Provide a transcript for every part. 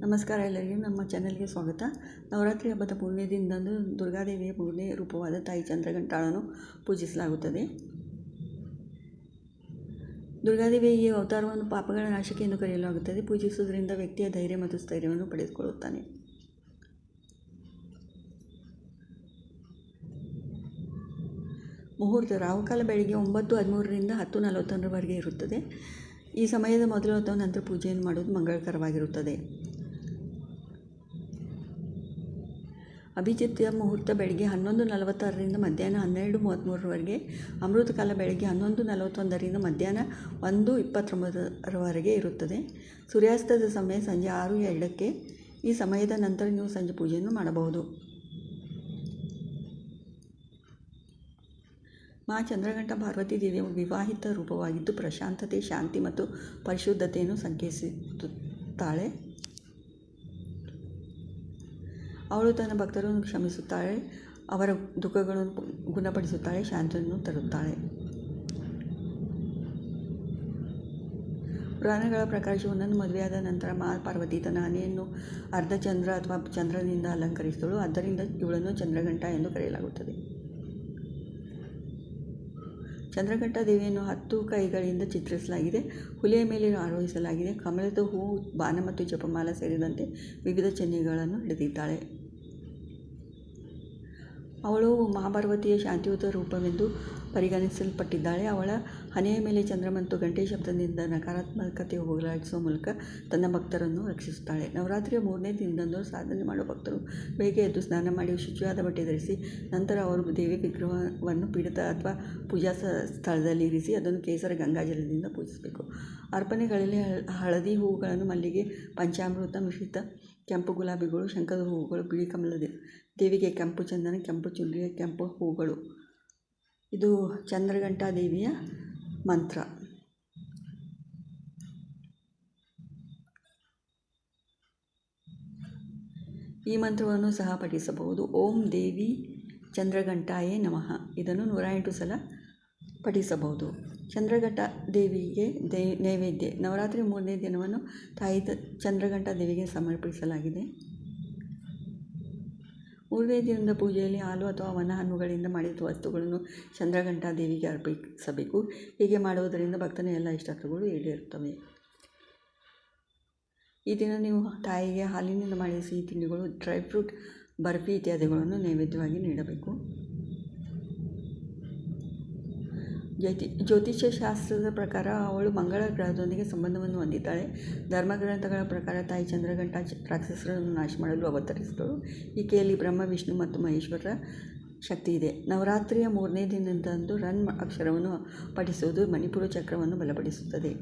ನಮಸ್ಕಾರ ಎಲ್ಲರಿಗೂ, ನಮ್ಮ ಚಾನೆಲ್ಗೆ ಸ್ವಾಗತ. ನವರಾತ್ರಿ ಹಬ್ಬದ ಮೂರನೇ ದಿನದಂದು ದುರ್ಗಾದೇವಿಯ ಮೂರನೇ ರೂಪವಾದ ತಾಯಿ ಚಂದ್ರಗಂಟಾಳನ್ನು ಪೂಜಿಸಲಾಗುತ್ತದೆ. ದುರ್ಗಾದೇವಿಯ ಈ ಅವತಾರವನ್ನು ಪಾಪಗಳ ನಾಶಕ್ಕೆ ಎಂದು ಕರೆಯಲಾಗುತ್ತದೆ. ಪೂಜಿಸುವುದರಿಂದ ವ್ಯಕ್ತಿಯ ಧೈರ್ಯ ಮತ್ತು ಸ್ಥೈರ್ಯವನ್ನು ಪಡೆದುಕೊಳ್ಳುತ್ತಾನೆ. ಮುಹೂರ್ತ ರಾಹುಕಾಲ ಬೆಳಿಗ್ಗೆ ಒಂಬತ್ತು ಹದಿಮೂರರಿಂದ ಹತ್ತು ನಲವತ್ತೊಂದರವರೆಗೆ ಇರುತ್ತದೆ. ಈ ಸಮಯದ ಮೊದಲು ಅಥವಾ ನಂತರ ಪೂಜೆಯನ್ನು ಮಾಡುವುದು ಮಂಗಳಕರವಾಗಿರುತ್ತದೆ. ಅಭಿಜಿತ್ಯ ಮುಹೂರ್ತ ಬೆಳಗ್ಗೆ ಹನ್ನೊಂದು ನಲವತ್ತಾರರಿಂದ ಮಧ್ಯಾಹ್ನ ಹನ್ನೆರಡು ಮೂವತ್ತ್ಮೂರರವರೆಗೆ, ಅಮೃತಕಾಲ ಬೆಳಗ್ಗೆ ಹನ್ನೊಂದು ನಲವತ್ತೊಂದರಿಂದ ಮಧ್ಯಾಹ್ನ ಒಂದು ಇಪ್ಪತ್ತೊಂಬತ್ತರವರೆಗೆ ಇರುತ್ತದೆ. ಸೂರ್ಯಾಸ್ತದ ಸಮಯ ಸಂಜೆ ಆರು ಎರಡಕ್ಕೆ, ಈ ಸಮಯದ ನಂತರ ನೀವು ಸಂಜೆ ಪೂಜೆಯನ್ನು ಮಾಡಬಹುದು. ಮಾ ಚಂದ್ರಘಂಟ ಪಾರ್ವತಿ ದೇವಿಯ ವಿವಾಹಿತ ರೂಪವಾಗಿದ್ದು, ಪ್ರಶಾಂತತೆ, ಶಾಂತಿ ಮತ್ತು ಪರಿಶುದ್ಧತೆಯನ್ನು ಸಂಕೇತಿಸುತ್ತಾಳೆ. ಅವಳು ತನ್ನ ಭಕ್ತರನ್ನು ಕ್ಷಮಿಸುತ್ತಾಳೆ, ಅವರ ದುಃಖಗಳನ್ನು ಗುಣಪಡಿಸುತ್ತಾಳೆ, ಶಾಂತಿಯನ್ನು ತರುತ್ತಾಳೆ. ಪುರಾಣಗಳ ಪ್ರಕಾರ ಶಿವನನ್ನು ಮದುವೆಯಾದ ನಂತರ ಮಾ ಪಾರ್ವತಿ ತನ್ನ ಹಣೆಯನ್ನು ಅರ್ಧಚಂದ್ರ ಅಥವಾ ಚಂದ್ರನಿಂದ ಅಲಂಕರಿಸಿದಳು. ಆದ್ದರಿಂದ ಇವಳನ್ನು ಚಂದ್ರಘಂಟ ಎಂದು ಕರೆಯಲಾಗುತ್ತದೆ. ಚಂದ್ರಘಂಟ ದೇವಿಯನ್ನು ಹತ್ತು ಕೈಗಳಿಂದ ಚಿತ್ರಿಸಲಾಗಿದೆ. ಹುಲಿಯ ಮೇಲೆ ಆರೋಹಿಸಲಾಗಿದೆ. ಕಮಲದ ಹೂವು, ಬಾಣ ಮತ್ತು ಜಪಮಾಲ ಸೇರಿದಂತೆ ವಿವಿಧ ಚಿಹ್ನೆಗಳನ್ನು ಹಿಡಿದಿದ್ದಾಳೆ. ಅವಳು ಮಹಾಪಾರ್ವತಿಯ ಶಾಂತಿಯುತ ರೂಪವೆಂದು ಪರಿಗಣಿಸಲ್ಪಟ್ಟಿದ್ದಾಳೆ. ಅವಳ ಹಣೆಯ ಮೇಲೆ ಚಂದ್ರ ಮತ್ತು ಗಂಟೆ ಶಬ್ದದಿಂದ ನಕಾರಾತ್ಮಕತೆ ಹೋಗಲಾಡಿಸುವ ಮೂಲಕ ತನ್ನ ಭಕ್ತರನ್ನು ರಕ್ಷಿಸುತ್ತಾಳೆ. ನವರಾತ್ರಿಯ ಮೂರನೇ ದಿನದಂದು ಸಾಧನೆ ಮಾಡುವ ಭಕ್ತರು ಬೇಗ ಎದ್ದು ಸ್ನಾನ ಮಾಡಿ ಶುಚಿಯಾದ ಬಟ್ಟೆ ಧರಿಸಿ, ನಂತರ ಅವರು ದೇವಿ ವಿಗ್ರಹವನ್ನು ಪೀಡಿತ ಅಥವಾ ಪೂಜಾ ಸ್ಥಳದಲ್ಲಿ ಇರಿಸಿ, ಅದನ್ನು ಕೇಸರ ಗಂಗಾಜಲದಿಂದ ಪೂಜಿಸಬೇಕು. ಅರ್ಪಣೆಗಳಲ್ಲಿ ಹಳದಿ ಹೂವುಗಳನ್ನು ಮಲ್ಲಿಗೆ, ಪಂಚಾಮೃತ, ಮಿಶ್ರಿತ, ಕೆಂಪು ಗುಲಾಬಿಗಳು, ಶಂಕದ ಹೂವುಗಳು, ಬಿಳಿ ಕಮಲದ ದೇವಿಗೆ ಕೆಂಪು ಚಂದನ, ಕೆಂಪು ಚುಂಡಿಗೆ ಕೆಂಪು ಹೂಗಳು. ಇದು ಚಂದ್ರಘಂಟಾ ದೇವಿಯ ಮಂತ್ರ. ಈ ಮಂತ್ರವನ್ನು ಸಹ ಪಠಿಸಬಹುದು. ಓಂ ದೇವಿ ಚಂದ್ರಘಂಟಾಯೇ ನಮಃ. ಇದನ್ನು ನೂರ ಎಂಟು ಸಲ ಪಠಿಸಬಹುದು. ಚಂದ್ರಘಂಟ ದೇವಿಗೆ ದೇ, ನೈವೇದ್ಯ. ನವರಾತ್ರಿ ಮೂರನೇ ದಿನವನ್ನು ತಾಯಿ ಚಂದ್ರಘಂಟ ದೇವಿಗೆ ಸಮರ್ಪಿಸಲಾಗಿದೆ. ಮೂರನೇ ಪೂಜೆಯಲ್ಲಿ ಹಾಲು ಅಥವಾ ವನ ಹಣ್ಣುಗಳಿಂದ ಮಾಡಿದ ವಸ್ತುಗಳನ್ನು ಚಂದ್ರಘಂಟಾ ದೇವಿಗೆ ಅರ್ಪಿಸಬೇಕು. ಹೀಗೆ ಮಾಡುವುದರಿಂದ ಭಕ್ತನ ಎಲ್ಲ ಇಷ್ಟಗಳು ಈಡೇರುತ್ತವೆ. ಈ ದಿನ ನೀವು ತಾಯಿಗೆ ಹಾಲಿನಿಂದ ಮಾಡಿದ ಸಿಹಿ ತಿಂಡಿಗಳು, ಡ್ರೈ ಫ್ರೂಟ್, ಬರ್ಫಿ ಇತ್ಯಾದಿಗಳನ್ನು ನೈವೇದ್ಯವಾಗಿ ನೀಡಬೇಕು. ಜ್ಯೋತಿ, ಜ್ಯೋತಿಷ್ಯ ಶಾಸ್ತ್ರದ ಪ್ರಕಾರ ಅವಳು ಮಂಗಳ ಗ್ರಹದೊಂದಿಗೆ ಸಂಬಂಧವನ್ನು ಹೊಂದಿದ್ದಾಳೆ. ಧರ್ಮಗ್ರಂಥಗಳ ಪ್ರಕಾರ ತಾಯಿ ಚಂದ್ರಘಂಟ ರಾಕ್ಷಸರನ್ನು ನಾಶ ಮಾಡಲು ಅವತರಿಸಿದಳು. ಈಕೆಯಲ್ಲಿ ಬ್ರಹ್ಮ, ವಿಷ್ಣು ಮತ್ತು ಮಹೇಶ್ವರ ಶಕ್ತಿ ಇದೆ. ನವರಾತ್ರಿಯ ಮೂರನೇ ದಿನದಂದು ರನ್ ಅಕ್ಷರವನ್ನು ಪಠಿಸುವುದು ಮಣಿಪುರ ಚಕ್ರವನ್ನು ಬಲಪಡಿಸುತ್ತದೆ.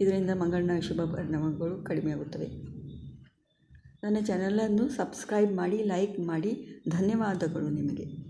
ಇದರಿಂದ ಮಂಗಳನ ಶುಭ ಪರಿಣಾಮಗಳು ಕಡಿಮೆಯಾಗುತ್ತವೆ. ನನ್ನ ಚಾನಲನ್ನು ಸಬ್ಸ್ಕ್ರೈಬ್ ಮಾಡಿ, ಲೈಕ್ ಮಾಡಿ. ಧನ್ಯವಾದಗಳು ನಿಮಗೆ.